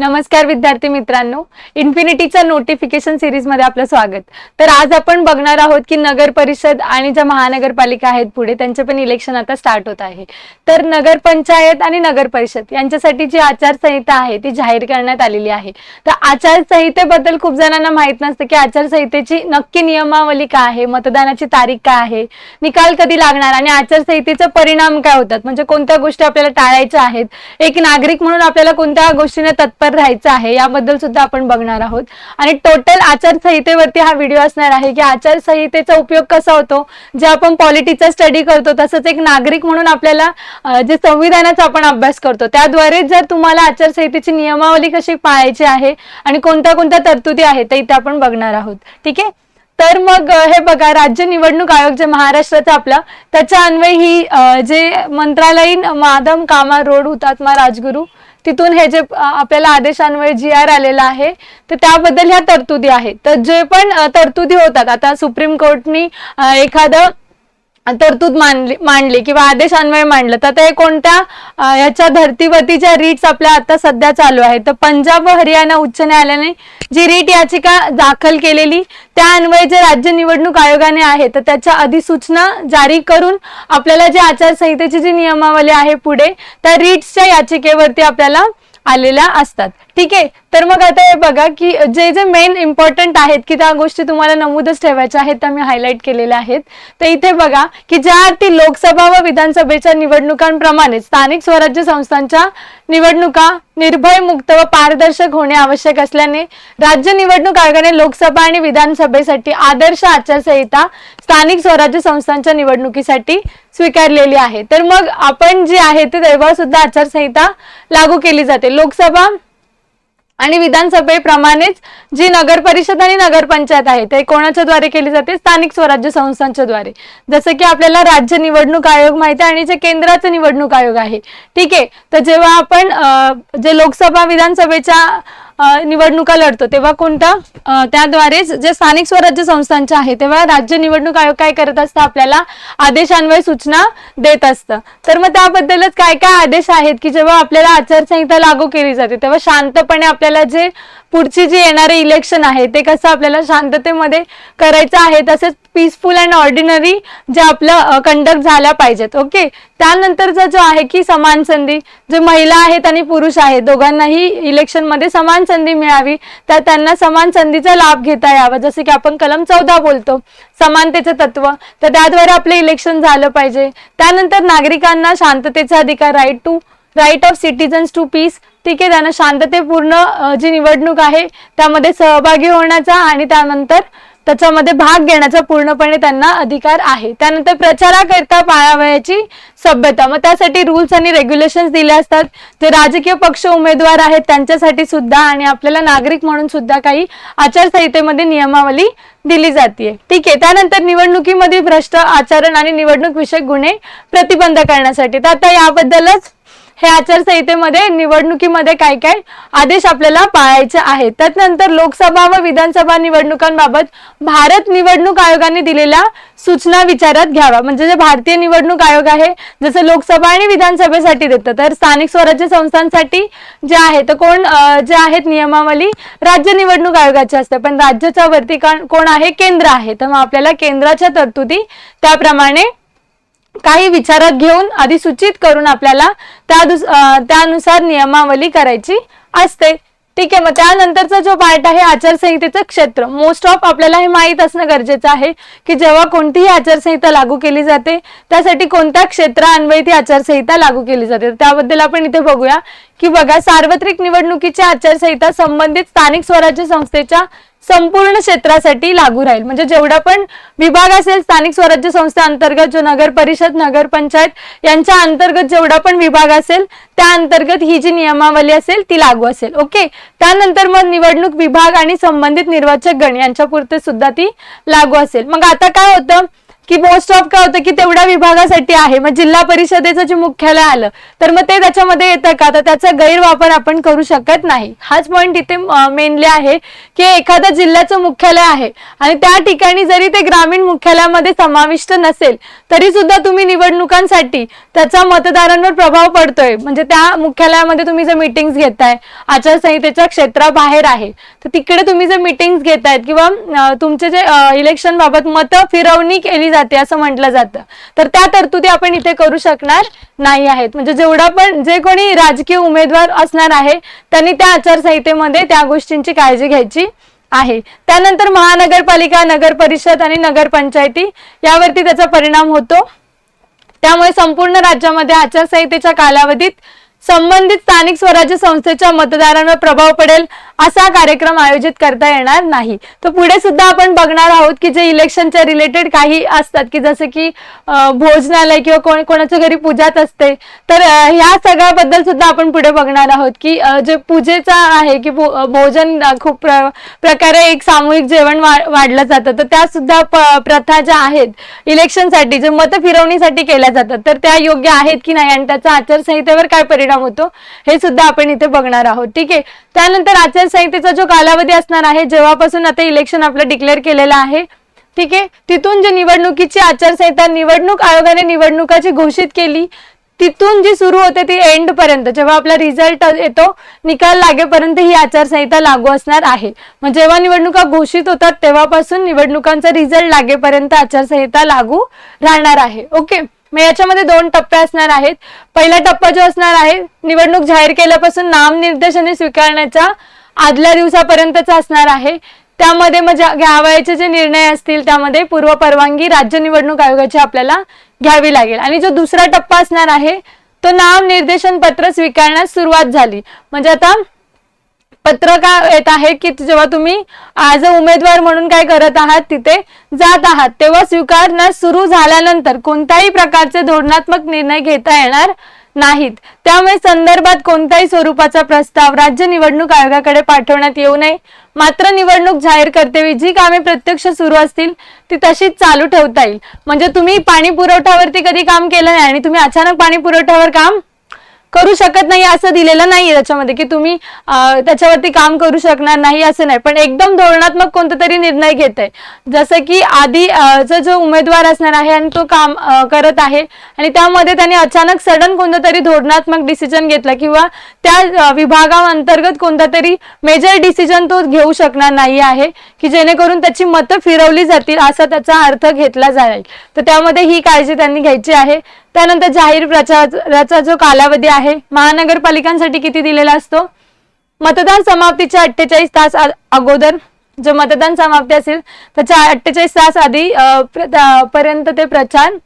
नमस्कार विद्यार्थी मित्रांनो. इन्फिनिटीच्या नोटिफिकेशन सिरीजमध्ये आपलं स्वागत. तर आज आपण बघणार आहोत की नगर परिषद आणि ज्या महानगरपालिका आहेत पुढे त्यांचे पण इलेक्शन आता स्टार्ट होत आहे. तर नगर पंचायत आणि नगर परिषद यांच्यासाठी जी आचारसंहिता आहे ती जाहीर करण्यात आलेली आहे. तर आचारसंहितेबद्दल खूप जणांना माहीत नसतं की आचारसंहितेची नक्की नियमावली काय आहे मतदानाची तारीख काय आहे निकाल कधी लागणार आणि आचारसंहितेचा परिणाम काय होतात? म्हणजे कोणत्या गोष्टी आपल्याला टाळायच्या आहेत? एक नागरिक म्हणून आपल्याला कोणत्या गोष्टीने तत्पर राहायचं आहे याबद्दल सुद्धा आपण बघणार आहोत. आणि टोटल आचारसंहितेवरती हा व्हिडिओ असणार आहे की आचारसंहितेचा उपयोग कसा होतो जे आपण पॉलिटीचा स्टडी करतो तसंच एक नागरिक म्हणून आपल्याला जे संविधानाचा आपण अभ्यास करतो त्याद्वारे जर तुम्हाला आचारसंहितेची नियमावली कशी पाळायची आहे आणि कोणत्या कोणत्या तरतुदी आहेत ते इथे आपण बघणार आहोत. ठीक आहे? तर मग हे बघा राज्य निवडणूक आयोग जे महाराष्ट्राचा आपला त्याच्या अन्वय ही जे मंत्रालयीन माधम कामा रोड हुतात्मा राजगुरू तिथून हे जे आपल्याला आदेशान्वये जी आर आलेला आहे तर त्याबद्दल ह्या तरतुदी आहेत. तर जे पण तरतुदी होतात आता सुप्रीम कोर्टनी एखादं तरतूद मांडली मांडली किंवा आदेश अन्वय मांडलं. तर ते कोणत्या याच्या धर्तीवरतीच्या धर्तीवरती ज्या रीट्स आपल्या आता सध्या चालू आहेत? तर पंजाब व हरियाणा उच्च न्यायालयाने जी रीट याचिका दाखल केलेली त्या अन्वये जे राज्य निवडणूक आयोगाने आहे तर त्याच्या अधिसूचना जारी करून आपल्याला जे आचारसंहितेची जी नियमावली आहे पुढे त्या रीट्सच्या याचिकेवरती आपल्याला आलेल्या असतात. ठीक आहे? तर मग आता हे बघा की जे जे मेन इम्पॉर्टंट आहेत की त्या गोष्टी तुम्हाला नमूदच ठेवायच्या आहेत त्या मी हायलाईट केलेल्या आहेत. तर इथे बघा की ज्या अर्थी लोकसभा व विधानसभेच्या निवडणुकांप्रमाणे स्थानिक स्वराज्य संस्थांच्या निवडणुका निर्भय मुक्त व पारदर्शक होणे आवश्यक असल्याने राज्य निवडणूक आयोगाने लोकसभा आणि विधानसभेसाठी आदर्श आचारसंहिता स्थानिक स्वराज्य संस्थांच्या निवडणुकीसाठी स्वीकारलेली आहे. तर मग आपण जे आहे ते तेव्हा सुद्धा आचारसंहिता लागू केली जाते. लोकसभा आणि विधानसभेप्रमाणेच जी नगर परिषद आणि नगरपंचायत आहे ते कोणाच्या द्वारे केली जाते? स्थानिक स्वराज्य संस्थांच्या द्वारे. जसं की आपल्याला राज्य निवडणूक आयोग माहिती आहे आणि जे केंद्राचं निवडणूक आयोग आहे. ठीक आहे. तर जेव्हा आपण जे लोकसभा विधानसभेच्या निवडणुका लढतो. तेव्हा कोणता? त्याद्वारेच जे स्थानिक स्वराज्य संस्थांच्या आहे तेव्हा राज्य निवडणूक आयोग काय करत असतं? आपल्याला आदेशांवर सूचना देत असतं. तर मग त्याबद्दलच काय काय आदेश आहेत की जेव्हा आपल्याला आचारसंहिता लागू केली जाते तेव्हा शांतपणे आपल्याला जे पुढची जे येणारे इलेक्शन आहे ते कसं आपल्याला शांततेमध्ये करायचं आहे तसेच पीसफुल अँड ऑर्डिनरी जे आपलं कंडक्ट झाल्या पाहिजेत ओके त्यानंतरचा जो आहे की समान संधी जे महिला आहेत आणि पुरुष आहेत दोघांनाही इलेक्शनमध्ये समान संधी मिळावी तर त्यांना समान संधीचा लाभ घेता यावा. जसं की आपण कलम चौदा बोलतो समानतेचं तत्व. तर त्याद्वारे आपलं इलेक्शन झालं पाहिजे. त्यानंतर नागरिकांना शांततेचा अधिकार right to right of citizens to peace ठीक आहे त्यांना शांततेपूर्ण जी निवडणूक आहे त्यामध्ये सहभागी होण्याचा आणि त्यानंतर त्याच्यामध्ये भाग घेण्याचा पूर्णपणे त्यांना अधिकार आहे. त्यानंतर प्रचाराकरता पाळावयाची सभ्यता. मग त्यासाठी रूल्स आणि रेग्युलेशन्स दिले असतात. जे राजकीय पक्ष उमेदवार आहेत त्यांच्यासाठी सुद्धा आणि आपल्याला नागरिक म्हणून सुद्धा काही आचारसंहितेमध्ये नियमावली दिली जाते ठीक आहे त्यानंतर निवडणुकीमध्ये भ्रष्ट आचरण आणि निवडणूक विषयक गुन्हे प्रतिबंध करण्यासाठी. तर आता याबद्दलच हे आचारसंहितेमध्ये निवडणुकीमध्ये काय काय आदेश आपल्याला पाळायचे आहेत. त्यानंतर लोकसभा व विधानसभा निवडणुकांबाबत भारत निवडणूक आयोगाने दिलेल्या सूचना विचारात घ्यावा. म्हणजे जे भारतीय निवडणूक आयोग आहे जसं लोकसभा आणि विधानसभेसाठी देतं तर स्थानिक स्वराज्य संस्थांसाठी जे आहे तर कोण जे आहेत नियमावली राज्य निवडणूक आयोगाची असते. पण राज्याच्या वरती कोण आहे? केंद्र आहे. तर मग आपल्याला केंद्राच्या तरतुदी त्याप्रमाणे काही विचारात घेऊन अधिसूचित करून आपल्याला त्या दुस- त्यानुसार नियमावली करायची असते. ठीक आहे मग त्यानंतरचा जो पार्ट आहे आचारसंहितेचं क्षेत्र. मोस्ट ऑफ आपल्याला हे माहीत असणं गरजेचं आहे की जेव्हा कोणतीही आचारसंहिता लागू केली जाते त्यासाठी कोणत्या क्षेत्रान्वये ती आचारसंहिता लागू केली जाते? त्याबद्दल आपण इथे बघूया की बघा सार्वत्रिक निवडणुकीची आचारसंहिता संबंधित स्थानिक स्वराज्य संस्थेच्या संपूर्ण क्षेत्रासाठी लागू राहील. म्हणजे जेवढा पण विभाग असेल स्थानिक स्वराज्य संस्था अंतर्गत जो नगर परिषद नगर पंचायत यांच्या अंतर्गत जेवढा पण विभाग असेल त्या अंतर्गत ही जी नियमावली असेल ती लागू असेल. ओके? त्यानंतर मग निवडणूक विभाग आणि संबंधित निर्वाचक गण यांच्या पुरते सुद्धा ती लागू असेल. मग आता काय होतं? की मोस्ट ऑफ काय होतं की तेवढ्या विभागासाठी आहे. मग जिल्हा परिषदेचं जे मुख्यालय आलं तर मग ते त्याच्यामध्ये येतं का? तर त्याचा गैरवापर आपण करू शकत नाही. हाच पॉईंट इथे मेनली आहे की एखाद्या जिल्ह्याचं मुख्यालय आहे आणि त्या ठिकाणी जरी ते ग्रामीण मुख्यालयामध्ये समाविष्ट नसेल तरी सुद्धा तुम्ही निवडणुकांसाठी त्याचा मतदारांवर प्रभाव पडतोय. म्हणजे त्या मुख्यालयामध्ये तुम्ही जर मिटिंग्स घेताय आचारसंहितेच्या क्षेत्राबाहेर आहे तर तिकडे तुम्ही जर मिटिंग्स घेतायत किंवा तुमचे जे इलेक्शन बाबत मतं फिरवणी केली जाते असं म्हटलं जातं. तर त्या तरतुदी आपण इथे करू शकणार नाही आहेत. म्हणजे जेवढा पण जे कोणी राजकीय उमेदवार असणार आहे त्यांनी त्या आचारसंहितेमध्ये त्या गोष्टींची काळजी घ्यायची आहे. त्यानंतर महानगरपालिका नगर परिषद आणि नगरपंचायती यावरती त्याचा परिणाम होतो. त्यामुळे संपूर्ण राज्यामध्ये आचारसंहितेच्या कालावधीत संबंधित स्थानिक स्वराज्य संस्थेच्या मतदारांवर प्रभाव पडेल असा कार्यक्रम आयोजित करता येणार नाही. तर पुढे सुद्धा आपण बघणार आहोत की जे इलेक्शनच्या रिलेटेड काही असतात की जसं की भोजनालय किंवा कोण कोणाच्या घरी पूजाच असते तर ह्या सगळ्याबद्दल सुद्धा आपण पुढे बघणार आहोत की जे पूजेचा आहे की भो- भोजन खूप प्र- प्रकारे एक सामूहिक जेवण वा- वाढलं जातं तर त्या सुद्धा प- प्रथा ज्या आहेत इलेक्शनसाठी जे मत फिरवणीसाठी केल्या जातात तर त्या योग्य आहेत की नाही? आणि त्याचा आचारसंहितेवर काय परिणाम होतो हे सुद्धा आपण इथे बघणार आहोत. ठीक आहे? त्यानंतर आचारसंहितेचा जो कालावधी असणार आहे जेव्हापासून आता इलेक्शन आपलं डिक्लेअर केलेलं आहे ठीक आहे? तिथून जी निवडणुकीची आचारसंहिता निवडणूक आयोगाने निवडणुकाची घोषित केली तिथून जी सुरू होते ती एंड पर्यंत जेव्हा आपला रिझल्ट येतो निकाल लागेपर्यंत ही आचारसंहिता लागू असणार आहे. मग जेव्हा निवडणुका घोषित होतात तेव्हापासून निवडणुकांचा रिझल्ट लागेपर्यंत आचारसंहिता लागू राहणार आहे. ओके? मग याच्यामध्ये दोन टप्पे असणार आहेत. पहिला टप्पा जो असणार आहे निवडणूक जाहीर केल्यापासून नामनिर्देशने स्वीकारण्याच्या आदल्या दिवसापर्यंतचा असणार आहे. त्यामध्ये मग घ्यावयाचे जे निर्णय असतील त्यामध्ये पूर्व परवानगी राज्य निवडणूक आयोगाची आपल्याला घ्यावी लागेल. आणि जो दुसरा टप्पा असणार आहे तो नाम निर्देशन पत्र स्वीकारण्यास सुरुवात झाली. म्हणजे आता पत्र का येत आहे की जेव्हा तुम्ही आज उमेदवार म्हणून काय करत आहात तिथे जात आहात तेव्हा स्वीकारण्यास सुरू झाल्यानंतर कोणत्याही प्रकारचे धोरणात्मक निर्णय घेता येणार नाहीत. त्यामुळे संदर्भात कोणत्याही स्वरूपाचा प्रस्ताव राज्य निवडणूक आयोगाकडे पाठवण्यात येऊ नये. मात्र निवडणूक जाहीर करतेवेळी जी कामे प्रत्यक्ष सुरू असतील ती तशीच चालू ठेवता येईल. म्हणजे तुम्ही पाणी पुरवठ्यावरती कधी काम केलं नाही आणि तुम्ही अचानक पाणी पुरवठ्यावर काम करू शकत नाही असं दिलेलं नाहीये त्याच्यामध्ये की तुम्ही त्याच्यावरती काम करू शकणार नाही असं नाही. पण एकदम धोरणात्मक कोणता तरी निर्णय घेत आहे जसं की आधी चा जो उमेदवार असणार आहे आणि तो काम करत आहे आणि त्यामध्ये त्याने अचानक सडन कोणता तरी धोरणात्मक डिसिजन घेतला किंवा त्या विभागाअंतर्गत कोणता तरी मेजर डिसिजन तो घेऊ शकणार नाही आहे की जेणेकरून त्याची मतं फिरवली जातील असा त्याचा अर्थ घेतला जाईल. तर त्यामध्ये ही काळजी त्यांनी घ्यायची आहे. त्यानंतर जाहीर प्रचाराचा जो कालावधी आहे महानगरपालिकांसाठी किती दिलेला असतो? मतदान समाप्तीच्या अठ्ठेचाळीस तास अगोदर जो मतदान समाप्ती असेल त्याच्या अठ्ठेचाळीस तास आधी पर्यंत ते प्रचार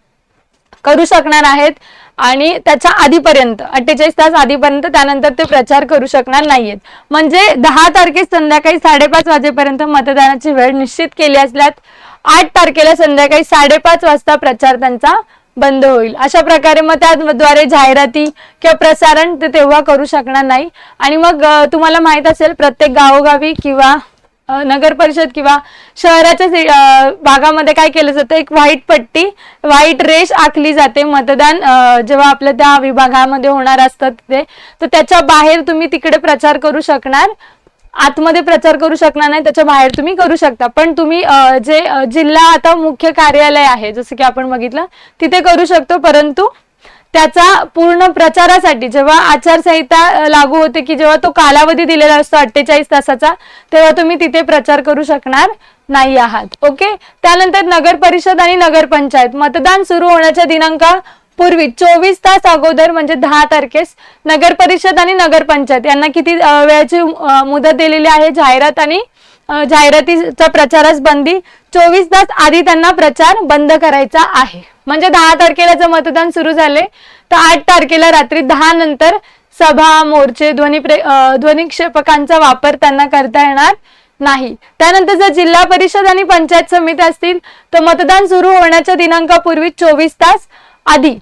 करू शकणार आहेत आणि त्याच्या आधीपर्यंत अठ्ठेचाळीस तास आधीपर्यंत त्यानंतर ते प्रचार करू शकणार नाहीयेत. म्हणजे दहा तारखेस संध्याकाळी साडेपाच वाजेपर्यंत मतदानाची वेळ निश्चित केली असल्यात आठ तारखेला संध्याकाळी साडेपाच वाजता प्रचार त्यांचा बंद होईल. अशा प्रकारे मग त्याद्वारे जाहिराती किंवा प्रसारण ते तेव्हा करू शकणार नाही. आणि मग तुम्हाला माहीत असेल प्रत्येक गावोगावी किंवा नगर परिषद किंवा शहराच्या भागामध्ये काय केलं जातं एक व्हाईट पट्टी व्हाईट रेष आखली जाते. मतदान जेव्हा आपल्या त्या विभागामध्ये होणार असतं ते तर त्याच्या बाहेर तुम्ही तिकडे प्रचार करू शकणार. आतमध्ये प्रचार करू शकणार नाही त्याच्या बाहेर तुम्ही करू शकता. पण तुम्ही जे जिल्हा आता मुख्य कार्यालय आहे जसं की आपण बघितलं तिथे करू शकतो. परंतु त्याचा पूर्ण प्रचारासाठी जेव्हा आचारसंहिता लागू होते की जेव्हा तो कालावधी दिलेला असतो अठ्ठेचाळीस तासाचा तेव्हा तुम्ही तिथे प्रचार करू शकणार नाही आहात. ओके? त्यानंतर नगर परिषद आणि नगरपंचायत मतदान सुरू होण्याच्या दिनांक पूर्वी चोवीस तास अगोदर म्हणजे दहा तारखेस नगर परिषद आणि नगरपंचायत यांना किती वेळाची मुदत दिलेली आहे? जाहिरात आणि जाहिरातीचा प्रचारास बंदी. चोवीस तास आधी त्यांना प्रचार बंद करायचा आहे. म्हणजे दहा तारखेला जर मतदान सुरू झाले तर आठ तारखेला रात्री दहा नंतर सभा मोर्चे ध्वनी प्रे ध्वनिक्षेपकांचा वापर त्यांना करता येणार नाही. त्यानंतर जर जिल्हा परिषद आणि पंचायत समिती असतील तर मतदान सुरू होण्याच्या दिनांकापूर्वी चोवीस तास आधी.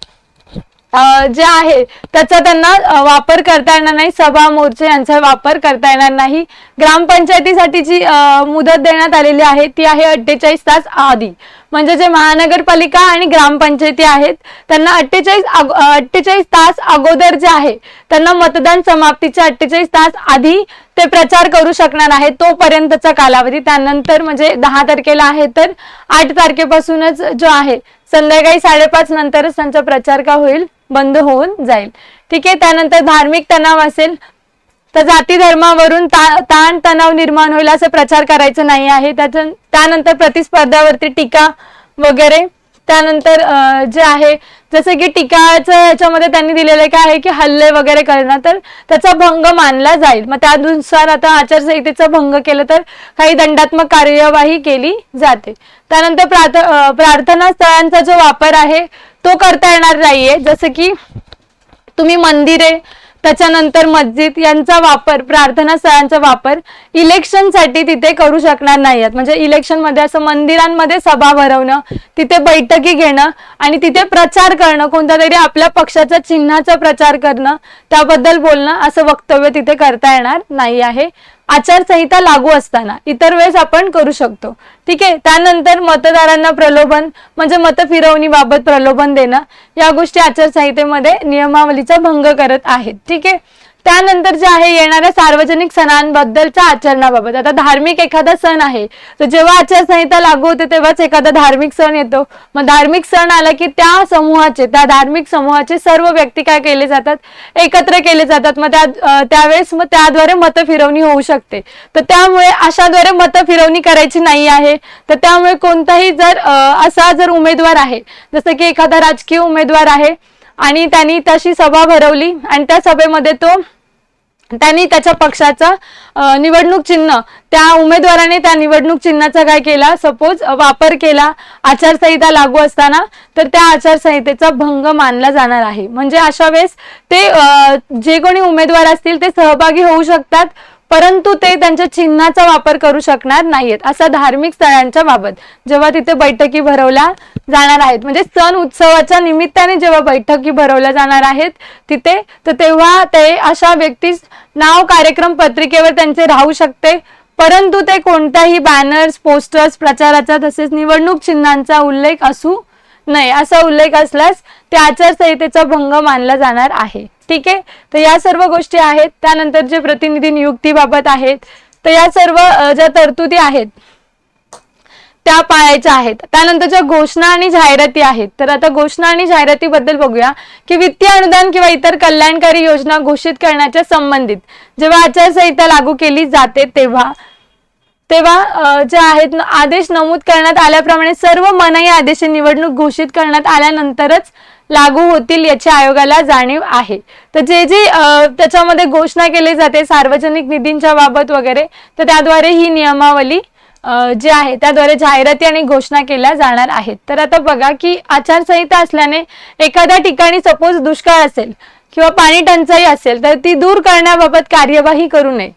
जे आहे त्याचा त्यांना वापर करता येणार नाही सभा मोर्चे यांचा वापर करता येणार नाही. ग्रामपंचायतीसाठी जी मुदत देण्यात आलेली आहे ती आहे अठ्ठेचाळीस तास आधी. म्हणजे जे महानगरपालिका आणि ग्रामपंचायती आहेत त्यांना अठ्ठेचाळीस अठ्ठेचाळीस तास अगोदर जे आहे त्यांना मतदान समाप्तीच्या अठ्ठेचाळीस तास आधी ते प्रचार करू शकणार आहे तोपर्यंतचा कालावधी. त्यानंतर म्हणजे दहा तारखेला आहे तर आठ तारखेपासूनच जो आहे संध्याकाळी साडेपाच नंतरच त्यांचा प्रचार का होईल? बंद होऊन जाईल. ठीक आहे त्यानंतर धार्मिक तणाव असेल तर जाती धर्मावरून ता ताण तणाव निर्माण होईल असं प्रचार करायचं नाही आहे. त्याच्या त्यानंतर प्रतिस्पर्धावरती टीका वगैरे त्यानंतर जे आहे जसं की टीकाचं याच्यामध्ये त्यांनी दिलेलं काय आहे की हल्ले वगैरे करणं तर त्याचा भंग मानला जाईल. मग त्यानुसार आता आचारसंहितेचा भंग केलं तर काही दंडात्मक कार्यवाही केली जाते. त्यानंतर प्रार्थ प्रार्थना स्थळांचा जो वापर आहे तो करता येणार नाहीये. जसं की तुम्ही मंदिरे त्याच्यानंतर मस्जिद यांचा वापर प्रार्थना स्थळांचा वापर इलेक्शनसाठी तिथे करू शकणार नाहीयेत. म्हणजे इलेक्शनमध्ये असं मंदिरांमध्ये सभा भरवणं तिथे बैठकी घेणं आणि तिथे प्रचार करणं कोणत्या तरी आपल्या पक्षाच्या चिन्हाचा प्रचार करणं त्याबद्दल बोलणं असं वक्तव्य तिथे करता येणार नाही आहे. आचारसंहिता लागू असताना इतर वेळेस आपण करू शकतो. ठीक आहे? त्यानंतर मतदारांना प्रलोभन म्हणजे मत फिरवणीबाबत प्रलोभन देणं या गोष्टी आचारसंहितेमध्ये नियमावलीचा भंग करत आहेत. ठीक आहे? त्यानंतर जे आहे येणाऱ्या सार्वजनिक सणांबद्दलच्या आचरणाबाबत. आता धार्मिक एखादा सण आहे तर जेव्हा आचारसंहिता लागू होते तेव्हाच एखादा धार्मिक सण येतो. मग धार्मिक सण आला की त्या समूहाचे त्या धार्मिक समूहाचे सर्व व्यक्ती काय केले जातात? एकत्र केले जातात. मग त्या त्यावेळेस मग त्याद्वारे मत फिरवणी होऊ शकते. तर त्यामुळे अशाद्वारे मत फिरवणी करायची नाही आहे. तर त्यामुळे कोणताही जर असा जर उमेदवार आहे जसं की एखादा राजकीय उमेदवार आहे आणि त्यांनी तशी सभा भरवली आणि त्या सभेमध्ये तो त्यांनी त्याच्या पक्षाचा निवडणूक चिन्ह त्या उमेदवाराने त्या निवडणूक चिन्हाचा काय केला? सपोज वापर केला आचारसंहिता लागू असताना तर त्या आचारसंहितेचा भंग मानला जाणार आहे. म्हणजे अशा वेळेस ते जे कोणी उमेदवार असतील ते सहभागी होऊ शकतात. परंतु ते त्यांच्या चिन्हाचा वापर करू शकणार नाहीत असा धार्मिक स्थळांच्या बाबत. जेव्हा तिथे बैठकी भरवल्या जाणार आहेत म्हणजे सण उत्सवाच्या निमित्ताने जेव्हा बैठकी भरवल्या जाणार आहेत तिथे तर तेव्हा ते अशा व्यक्तीस नाव कार्यक्रम पत्रिकेवर त्यांचे राहू शकते. परंतु ते कोणत्याही बॅनर्स पोस्टर्स प्रचाराचा तसेच निवडणूक चिन्हांचा उल्लेख असू नाही असा उल्लेख असल्यास ते आचारसंहितेचा भंग मानला जाणार आहे. ठीक आहे? तर या सर्व गोष्टी आहेत. त्यानंतर जे प्रतिनिधी नियुक्तीबाबत आहेत तर या सर्व ज्या तरतुदी आहेत त्या पाळायच्या आहेत. त्यानंतर ज्या घोषणा आणि जाहिराती आहेत तर आता घोषणा आणि जाहिरातीबद्दल बघूया की वित्तीय अनुदान किंवा इतर कल्याणकारी योजना घोषित करण्याच्या संबंधित जेव्हा आचारसंहिता लागू केली जाते तेव्हा तेव्हा जे आहेत आदेश नमूद करण्यात आल्याप्रमाणे सर्व मनाई आदेश निवडणूक घोषित करण्यात आल्यानंतरच लागू होतील याची आयोगाला जाणीव आहे. तर जे जे त्याच्यामध्ये घोषणा केली जाते सार्वजनिक निधींच्या बाबत वगैरे तर त्याद्वारे ही नियमावली जे जी आहे त्याद्वारे जाहिराती आणि घोषणा केल्या जाणार आहेत. तर आता बघा की आचारसंहिता असल्याने एखाद्या ठिकाणी सपोज दुष्काळ असेल किंवा पाणी टंचाई असेल तर ती दूर करण्याबाबत कार्यवाही करू नये.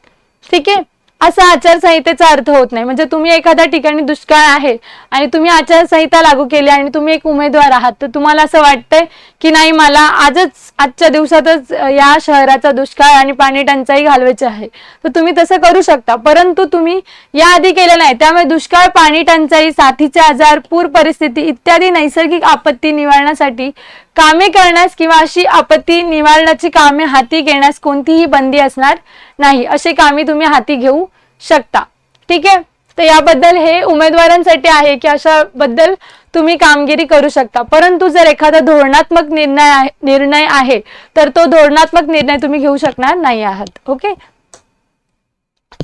ठीक आहे? असा आचारसंहितेचा अर्थ होत नाही. म्हणजे तुम्ही एखाद्या ठिकाणी दुष्काळ आहे आणि तुम्ही आचारसंहिता लागू केली आणि तुम्ही एक उमेदवार आहात तर तुम्हाला असं वाटतंय की नाही मला आजच आजच्या दिवसातच या शहराचा दुष्काळ आणि पाणी टंचाई घालवायची आहे. तर तुम्ही तसं करू शकता. परंतु तुम्ही याआधी केलं नाही. त्यामुळे दुष्काळ पाणी टंचाई साथीचे आजार पूर परिस्थिती इत्यादी नैसर्गिक आपत्ती निवारण्यासाठी कामे करण्यास किंवा अशी आपत्ती निवारणाची कामे हाती घेण्यास कोणतीही बंदी असणार नाही. असे कामे तुम्ही हाती घेऊ शकता. ठीक आहे? तर याबद्दल हे उमेदवारांसाठी आहे की अशा बद्दल तुम्ही कामगिरी करू शकता. परंतु जर एखादा धोरणात्मक निर्णय निर्णय आहे तर तो धोरणात्मक निर्णय तुम्ही घेऊ शकणार नाही आहात. ओके?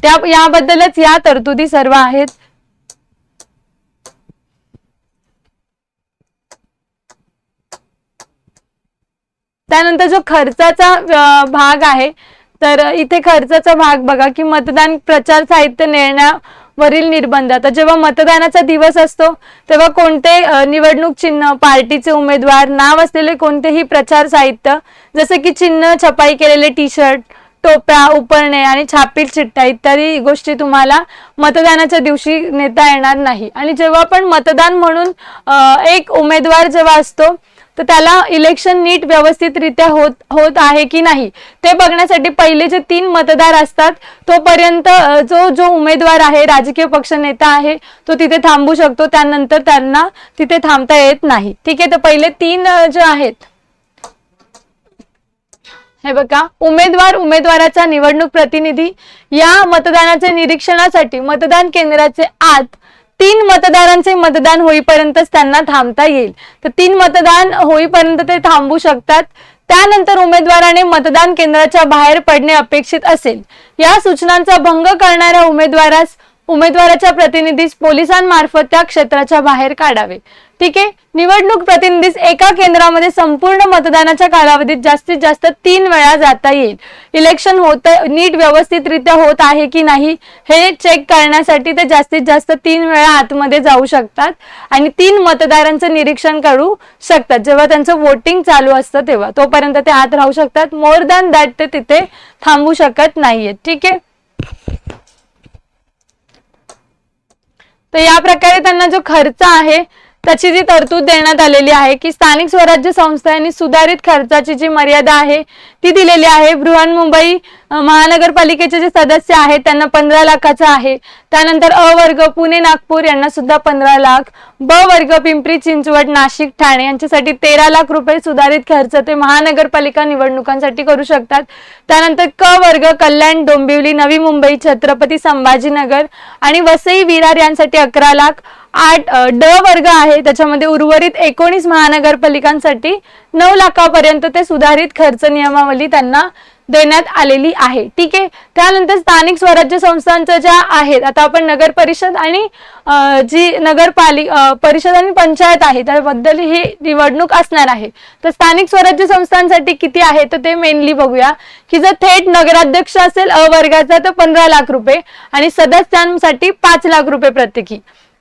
त्या याबद्दलच या तरतुदी सर्व आहेत. त्यानंतर जो खर्चाचा भाग आहे तर इथे खर्चाचा भाग बघा की मतदान प्रचार साहित्य नेण्यावरील निर्बंध. आता जेव्हा मतदानाचा दिवस असतो तेव्हा कोणते निवडणूक चिन्ह पार्टीचे उमेदवार नाव असलेले कोणतेही प्रचार साहित्य जसं की चिन्ह छपाई केलेले टी शर्ट टोप्या उपरणे आणि छापील चिठ्ठ्या इत्यादी गोष्टी तुम्हाला मतदानाच्या दिवशी नेता येणार नाही. आणि जेव्हा पण मतदान म्हणून एक उमेदवार जेव्हा असतो तर त्याला इलेक्शन नीट व्यवस्थितरित्या होत होत आहे की नाही ते बघण्यासाठी पहिले जे तीन मतदार असतात तोपर्यंत जो जो उमेदवार आहे राजकीय पक्ष नेता आहे तो तिथे थांबू शकतो. त्यानंतर त्यांना तिथे थांबता येत नाही. ठीक आहे? तर पहिले तीन जे आहेत हे बघा. उमेदवार उमेदवाराचा निवडणूक प्रतिनिधी या मतदानाच्या निरीक्षणासाठी मतदान केंद्राचे आत तीन मतदारांचे मतदान होईपर्यंतच त्यांना थांबता येईल. तर तीन मतदान होईपर्यंत ते थांबू शकतात. त्यानंतर उमेदवाराने मतदान केंद्राच्या बाहेर पडणे अपेक्षित असेल. या सूचनांचा भंग करणाऱ्या उमेदवारास उमेदवाराच्या प्रतिनिधीस पोलिसांमार्फत त्या क्षेत्राच्या बाहेर काढावे. ठीक आहे. निवडणूक प्रतिनिधीस एका केंद्रामध्ये संपूर्ण मतदानाच्या कालावधीत जास्तीत जास्त तीन वेळा जाता येईल. इलेक्शन होत नीट व्यवस्थितरित्या होत आहे की नाही हे चेक करण्यासाठी ते जास्तीत जास्त तीन वेळा आतमध्ये जाऊ शकतात आणि तीन मतदारांचं निरीक्षण करू शकतात. जेव्हा त्यांचं वोटिंग चालू असतं तेव्हा. तोपर्यंत ते आत राहू शकतात. मोर दॅन दॅट ते तिथे थांबू शकत नाहीयेत. ठीक आहे? तर या प्रकारे त्यांना जो खर्च आहे त्याची जी तरतूद देण्यात आलेली आहे की स्थानिक स्वराज्य संस्थांनी सुधारित खर्चाची जी मर्यादा आहे ती दिलेली आहे. बृहन्मुंबई महानगरपालिकेचे जे सदस्य आहेत त्यांना पंधरा लाखाचा आहे. त्यानंतर अ वर्ग पुणे नागपूर यांना सुद्धा पंधरा लाख. ब वर्ग पिंपरी चिंचवड नाशिक ठाणे यांच्यासाठी तेरा लाख रुपये सुधारित खर्च ते महानगरपालिका निवडणुकांसाठी करू शकतात. त्यानंतर क वर्ग कल्याण डोंबिवली नवी मुंबई छत्रपती संभाजीनगर आणि वसई विरार यांसाठी अकरा लाख. आठ ड वर्ग आहे. त्याच्यामध्ये उर्वरित एकोणीस महानगरपालिकांसाठी नऊ लाखापर्यंत ते सुधारित खर्च नियमावली त्यांना देण्यात आलेली आहे. ठीक आहे? त्यानंतर स्थानिक स्वराज्य संस्थांचं ज्या आहेत आता आपण नगर परिषद आणि जी नगरपालिक परिषद आणि पंचायत आहे त्याबद्दल ही निवडणूक असणार आहे. तर स्थानिक स्वराज्य संस्थांसाठी किती आहे? तर ते मेनली बघूया. की जर थेट नगराध्यक्ष असेल अ वर्गाचा तर पंधरा लाख रुपये आणि सदस्यांसाठी पाच लाख रुपये प्रत्येकी.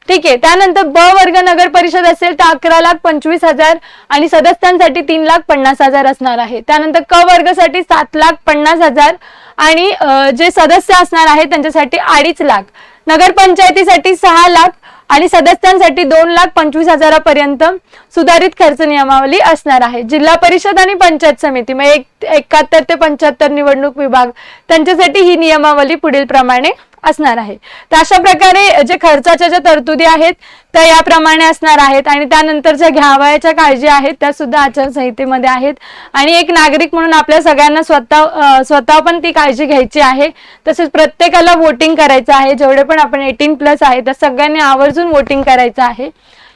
ठीक आहे. त्यानंतर ब वर्ग नगर परिषद असेल तर अकरा लाख पंचवीस हजार आणि सदस्यांसाठी तीन लाख पन्नास हजार असणार आहे. त्यानंतर क वर्गासाठी सात लाख पन्नास हजार आणि जे सदस्य असणार आहेत त्यांच्यासाठी अडीच लाख. नगरपंचायतीसाठी सहा लाख आणि सदस्यांसाठी दोन लाख पंचवीस हजारापर्यंत सुधारित खर्च नियमावली असणार आहे. जिल्हा परिषद आणि पंचायत समिती म्हणजे एक एकाहत्तर ते पंच्याहत्तर निवडणूक विभाग त्यांच्यासाठी ही नियमावली पुढील प्रमाणे असणार आहे. तर अशा प्रकारे जे खर्चाच्या ज्या तरतुदी आहेत त्या याप्रमाणे असणार आहेत आणि त्यानंतर ज्या घ्यावयाच्या काळजी आहेत त्या सुद्धा आचारसंहितेमध्ये आहेत. आणि एक नागरिक म्हणून आपल्या सगळ्यांना स्वतः स्वतः पण ती काळजी घ्यायची आहे. तसेच प्रत्येकाला वोटिंग करायचं आहे. जेवढे पण आपण एटीन प्लस आहे त्या सगळ्यांनी आवर्जून वोटिंग करायचं आहे.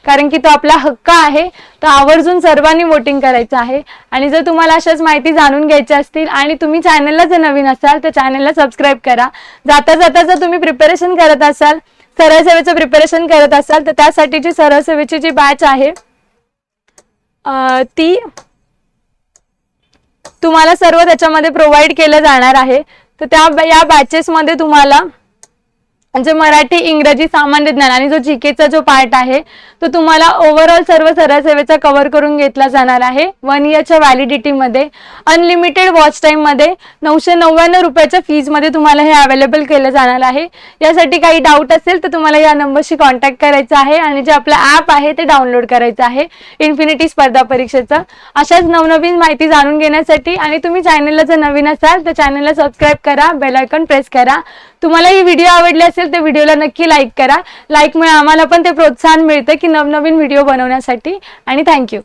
कारण की तो आपला हक्क आहे तर आवर्जून सर्वांनी वोटिंग करायचं आहे. आणि जर तुम्हाला अशाच माहिती जाणून घ्यायच्या असतील आणि तुम्ही चॅनलला जर नवीन असाल तर चॅनलला सबस्क्राईब करा. जाता जाता जर तुम्ही प्रिपरेशन करत असाल सरळ सेवेचं प्रिपरेशन करत असाल तर त्यासाठीची सरळ सेवेची जी बॅच आहे ती तुम्हाला सर्व त्याच्यामध्ये प्रोव्हाइड केलं जाणार आहे. तर त्या या बॅचेसमध्ये तुम्हाला म्हणजे मराठी इंग्रजी सामान्य ज्ञान आणि जो जीकेचा जो पार्ट आहे तो तुम्हाला ओव्हरऑल सर्व सरळ सेवेचा कव्हर करून घेतला जाणार आहे. वन इयरच्या व्हॅलिडिटीमध्ये अनलिमिटेड वॉच टाईममध्ये नऊशे नव्याण्णव रुपयाच्या फीजमध्ये तुम्हाला हे अवेलेबल केलं जाणार आहे. यासाठी काही डाऊट असेल तर तुम्हाला या नंबरशी कॉन्टॅक्ट करायचा आहे आणि जे आपलं ॲप आहे ते डाउनलोड करायचं आहे. इन्फिनिटी स्पर्धा परीक्षेचं. अशाच नवनवीन माहिती जाणून घेण्यासाठी आणि तुम्ही चॅनलला जर नवीन असाल तर चॅनलला सबस्क्राईब करा बेल प्रेस करा. तुम्हाला ही व्हिडिओ आवडली असेल तर व्हिडिओला नक्की लाईक करा. लाईकमुळे आम्हाला पण ते प्रोत्साहन मिळतं की नवनवीन व्हिडिओ बनवण्यासाठी. आणि थँक्यू